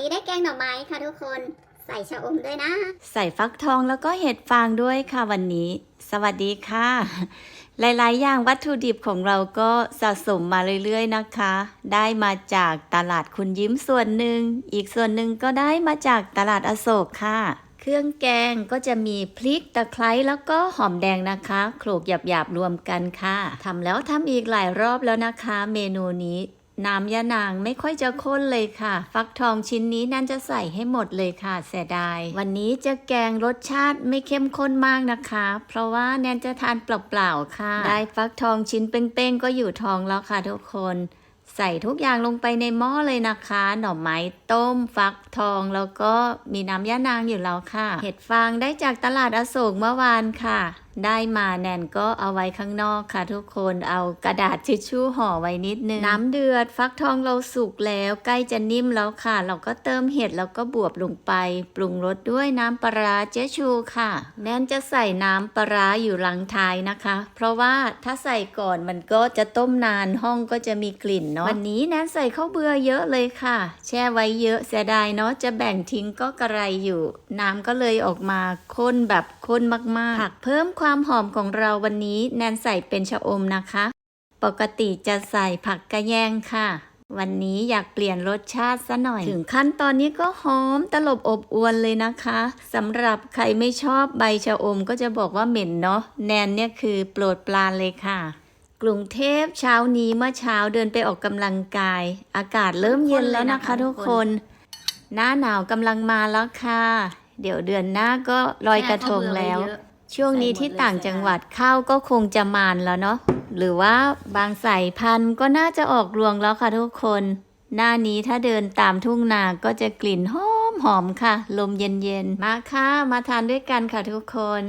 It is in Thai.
นี้ได้แกงหน่อไม้ค่ะทุกคน ใส่ชะอมด้วยนะ ใส่ฟักทองแล้วก็เห็ดฟางด้วยค่ะวันนี้ สวัสดีค่ะ หลายๆ อย่างวัตถุดิบของเราก็สะสมมาเรื่อยๆนะคะ ได้มาจากตลาดคุณยิ้มส่วนหนึ่ง อีกส่วนหนึ่งก็ได้มาจากตลาดอโศกค่ะเครื่องแกงก็จะมีพริกตะไคร้แล้วก็หอมแดงนะคะโขลกหยาบๆรวมกันค่ะทำแล้วทำอีกหลายรอบแล้วนะคะ เมนูนี้ น้ำยานางไม่ค่อยจะข้นเลยค่ะ ฟักทองชิ้นนี้นั่นจะใส่ให้หมดเลยค่ะเสียดาย วันนี้จะแกงรสชาติไม่เข้มข้นมากนะคะ เพราะว่าแนนจะทานเปล่าๆค่ะ ได้ฟักทองชิ้นเป้งๆก็อยู่ท้องแล้วค่ะทุกคนใส่ทุกอย่างลงไปในหม้อเลยนะคะ หน่อไม้ต้มฟักทองแล้วก็มีน้ำย่านางอยู่แล้วค่ะ เห็ดฟางได้จากตลาดอโศกเมื่อวานค่ะได้มาแนนก็เอาไว้ข้างนอกค่ะทุกคนเอากระดาษทิชชู่ห่อไว้นิดนึง น้ำเดือดฟักทองเราสุกแล้วใกล้จะนิ่มแล้วค่ะ เราก็เติมเห็ดแล้วก็บวบลงไป ปรุงรสด้วยน้ำปลาร้าเจ๊ชูค่ะ แนนจะใส่น้ำปลาร้าอยู่หลังท้ายนะคะ เพราะว่าถ้าใส่ก่อนมันก็จะต้มนานห้องก็จะมีกลิ่นเนาะวันนี้แนนใส่ข้าวเบื่อเยอะเลยค่ะ แช่ไว้เยอะเสียดายเนาะจะแบ่งทิ้งก็กระไรอยู่ น้ำก็เลยออกมาข้นแบบข้นมากๆผักเพิ่มความหอมของเราวันนี้แนนใส่เป็นชะอมนะคะ ปกติจะใส่ผักกระแยงค่ะ วันนี้อยากเปลี่ยนรสชาติซะหน่อย ถึงขั้นตอนนี้ก็หอมตลบอบอวนเลยนะคะสำหรับใครไม่ชอบใบชะอมก็จะบอกว่าเหม็นเนาะแนนเนี่ยคือโปรดปรานเลยค่ะกรุงเทพเช้านี้เมื่อเช้าเดินไปออกกำลังกาย อากาศเริ่มเย็นแล้วนะคะทุกคน หน้าหนาวกำลังมาแล้วค่ะ เดี๋ยวเดือนหน้าก็ลอยกระทงแล้ว ช่วงนี้ที่ต่างจังหวัดข้าวก็คงจะมานแล้วเนาะหรือว่าบางสายพันธุ์ก็น่าจะออกรวงแล้วค่ะทุกคน หน้านี้ถ้าเดินตามทุ่งนาก็จะกลิ่นหอมหอมๆค่ะ ลมเย็นๆ มาค่ะ มาทานด้วยกันค่ะทุกคน